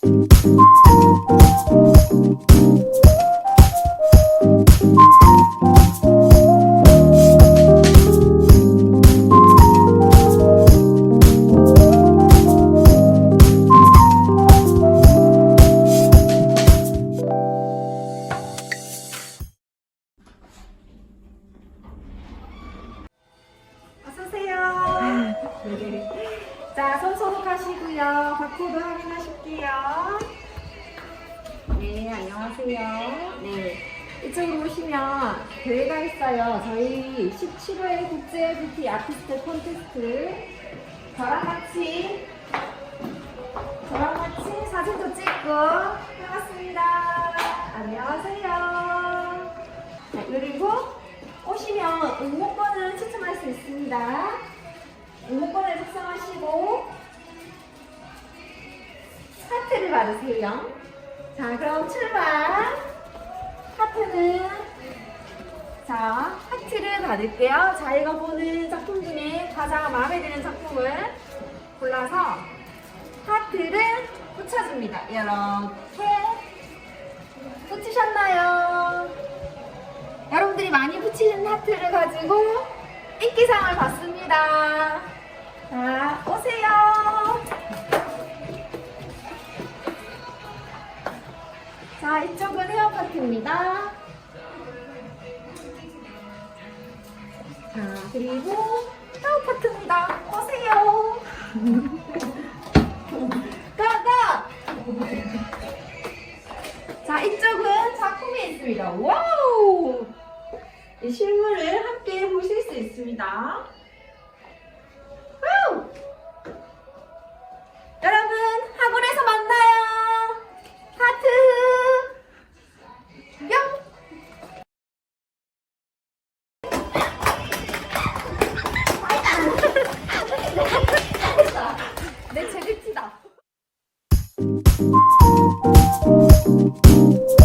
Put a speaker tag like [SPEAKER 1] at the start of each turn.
[SPEAKER 1] Thank you. 자, 손 소독하시고요. 바코드 확인하실게요. 네, 안녕하세요. 네. 이쪽으로 오시면 대회가 있어요. 저희 17회 국제 뷰티 아티스트 콘테스트. 저랑 같이, 저랑 같이 사진도 찍고, 반갑습니다. 안녕하세요. 자, 그리고 오시면 응모권을 추첨할 수 있습니다. 응모권을 작성하시 하트를 받으세요. 자, 그럼 출발. 하트는 자 하트를 받을게요. 자기가 보는 작품 중에 가장 마음에 드는 작품을 골라서 하트를 붙여줍니다. 이렇게 붙이셨나요? 여러분들이 많이 붙이는 하트를 가지고 인기상을 받습니다. 자, 이쪽은 헤어 파트입니다. 자, 그리고 헤어 파트입니다. 오세요. 가, 가! 자, 이쪽은 작품이 있습니다. 와우! 이 실물을 함께 보실 수 있습니다. Thank you.